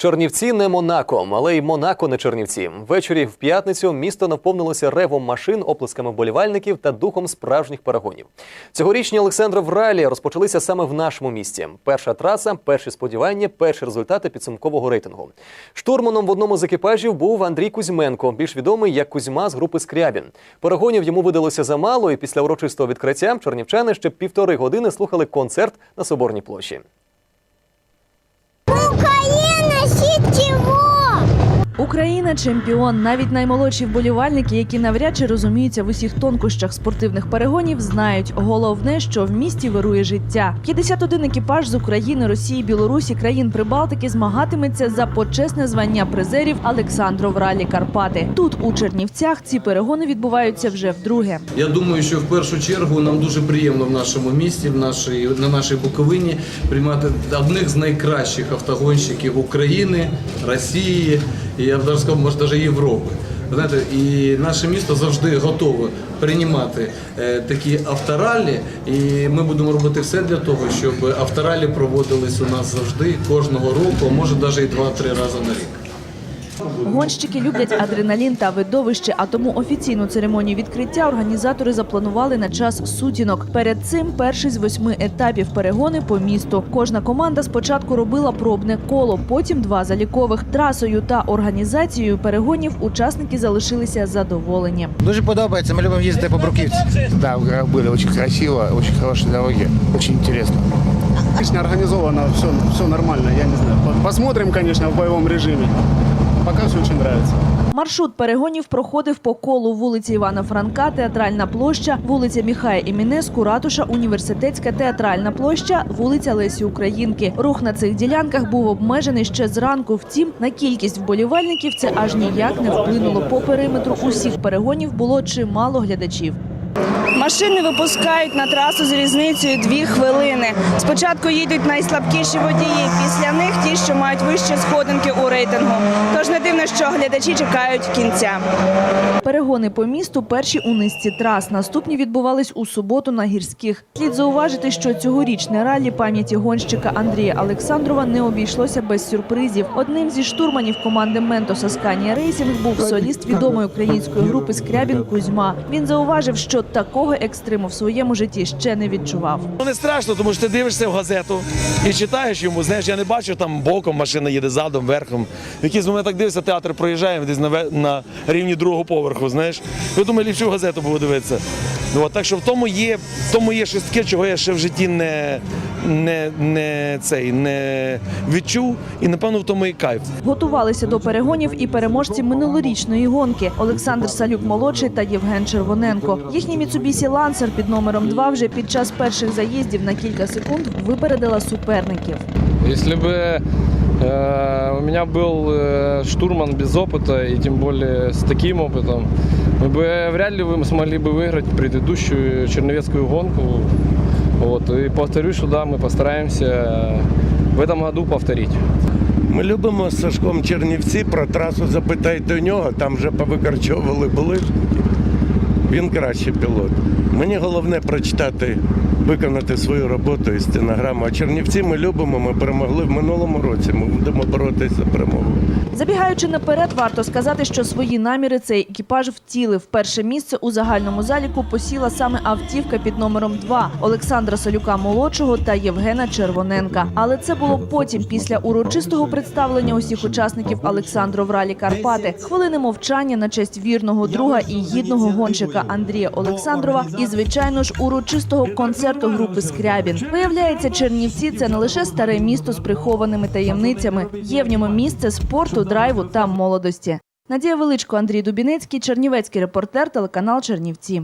Чернівці не Монако, але й Монако не Чернівці. Ввечері в п'ятницю місто наповнилося ревом машин, оплесками болівальників та духом справжніх перегонів. Цьогорічні Олександров ралі розпочалися саме в нашому місті. Перша траса, перші сподівання, перші результати підсумкового рейтингу. Штурманом в одному з екіпажів був Андрій Кузьменко, більш відомий як Кузьма з групи Скрябін. Перегонів йому видалося замало, і після урочистого відкриття чернівчани ще півтори години слухали концерт на Соборній площі. Чего? Україна чемпіон. Навіть наймолодші вболівальники, які навряд чи розуміються в усіх тонкощах спортивних перегонів, знають головне, що в місті вирує життя. 51 екіпаж з України, Росії, Білорусі, країн Прибалтики змагатиметься за почесне звання призерів Олександров Ралі Карпати. Тут у Чернівцях ці перегони відбуваються вже вдруге. Я думаю, що в першу чергу нам дуже приємно в нашому місті, в нашій, на нашій Буковині приймати одних з найкращих автогонщиків України, Росії, і я б даже сказав, може навіть Європи. Знаєте, і наше місто завжди готове приймати е, такі авторалі, і ми будемо робити все для того, щоб авторалі проводились у нас завжди кожного року, може навіть і два-три рази на рік. Гонщики люблять адреналін та видовище, а тому офіційну церемонію відкриття організатори запланували на час сутінок. Перед цим перший з восьми етапів перегони по місту. Кожна команда спочатку робила пробне коло, потім два залікових. Трасою та організацією перегонів учасники залишилися задоволені. Дуже подобається. Ми любимо їздити по Бруківці. Да, были очень красиво, очень хорошие дороги, очень интересно. Отлично организовано, все, все нормально, я не знаю. По- Посмотрим, конечно, в боевом режиме. Пока все очень нравится. Маршрут перегонів проходив по колу вулиці Івана Франка, Театральна площа, вулиця Міхая Імінеску, Ратуша, Університетська, Театральна площа, вулиця Лесі Українки. Рух на цих ділянках був обмежений ще зранку. Втім, на кількість вболівальників це аж ніяк не вплинуло. По периметру усіх перегонів було чимало глядачів. Машини випускають на трасу з різницею дві хвилини. Спочатку їдуть найслабкіші водії, після них ті, що мають вищі сходинки у рейтингу. Тож не дивно, що глядачі чекають кінця. Перегони по місту перші у низці трас. Наступні відбувались у суботу на гірських. Слід зауважити, що цьогорічне ралі пам'яті гонщика Андрія Олександрова не обійшлося без сюрпризів. Одним зі штурманів команди Ментоса Сканія Рейсінг був соліст відомої української групи Скрябін Кузьма. Він зауважив, що такого екстриму в своєму житті ще не відчував. Ну не страшно, тому що ти дивишся в газету і читаєш йому. Знаєш, я не бачу там боком, машина їде задом, верхом. В якийсь момент так дивишся, театр проїжджає десь на, на рівні другого поверху. Знаєш, я думаю, ліпше газету було дивитися. Ну, от, так що в тому є, в тому є щось таке, чого я ще в житті не, не, не, цей, не відчув, і напевно в тому і кайф. Готувалися до перегонів і переможці минулорічної гонки Олександр Салюк молодший та Євген Червоненко. Їхній Mitsubishi Lancer під номером 2 вже під час перших заїздів на кілька секунд випередила суперників. Если бы э, у меня был э, штурман без опыта, и тем более с таким опытом, мы бы вряд ли вы смогли бы выиграть предыдущую черновецкую гонку. Вот. И повторюсь, что да, мы постараемся в этом году повторить. Ми любимо з Сашком Чернівці про трасу запитайте у нього, там вже повикарчовували булижники. Він кращий пілот. Мені головне прочитати, виконати свою роботу і стенограму. А Чернівці ми любимо, ми перемогли в минулому році. Ми будемо боротися за перемогу. Забігаючи наперед, варто сказати, що свої наміри цей екіпаж втілив. Перше місце у загальному заліку посіла саме автівка під номером 2 Олександра Салюка молодшого та Євгена Червоненка. Але це було потім, після урочистого представлення усіх учасників Олександров Ралі Карпати, хвилини мовчання на честь вірного друга і гідного гонщика Андрія Олександрова, і звичайно ж урочистого концерту групи Скрябін. Виявляється, Чернівці це не лише старе місто з прихованими таємницями. Є в ньому місце спорту, драйву та молодості. Надія Величко, Андрій Дубінецький, Чернівецький репортер, телеканал Чернівці.